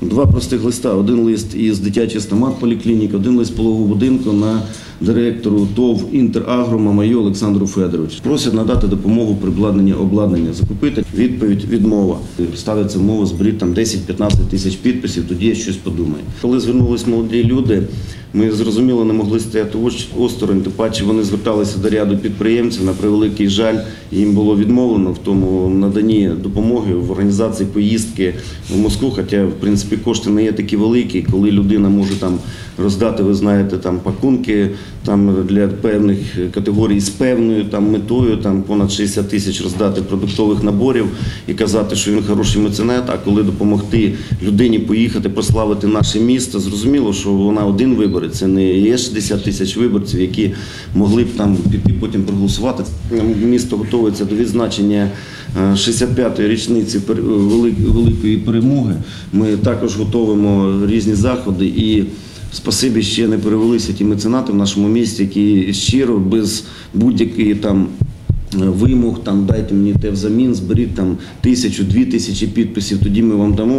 Два простих листа. Один лист із дитячої стомат поліклініки, один лист пологового будинку на директору ТОВ «Інтерагро» Мамаю Олександру Федоровичу. Просять надати допомогу при обладнання. Закупити відповідь відмова. Ставиться мова зберіть там 10-15 тисяч підписів, тоді я щось подумаю. Коли звернулись молоді люди, ми зрозуміло не могли стояти осторонь, тим паче вони зверталися до ряду підприємців. На превеликий жаль, їм було відмовлено в тому наданні допомоги в організації поїздки в Москву. Хоча, в принципі, кошти не є такі великі, коли людина може там роздати, ви знаєте, там пакунки там для певних категорій з певною там метою, там понад 60 тисяч роздати продуктових наборів і казати, що він хороший меценат. А коли допомогти людині поїхати, прославити наше місто, зрозуміло, що вона один виборець. Це не є 60 тисяч виборців, які могли б там піти потім проголосувати. Місто готується до відзначення е, 65-ї річниці великої перемоги. Ми також готуємо різні заходи і. Спасибі ще не перевелися ті меценати в нашому місті, які щиро, без будь-якої там е, вимог, там дайте мені те взамін, зберіть там тисячу, дві тисячі підписів, тоді ми вам дамо.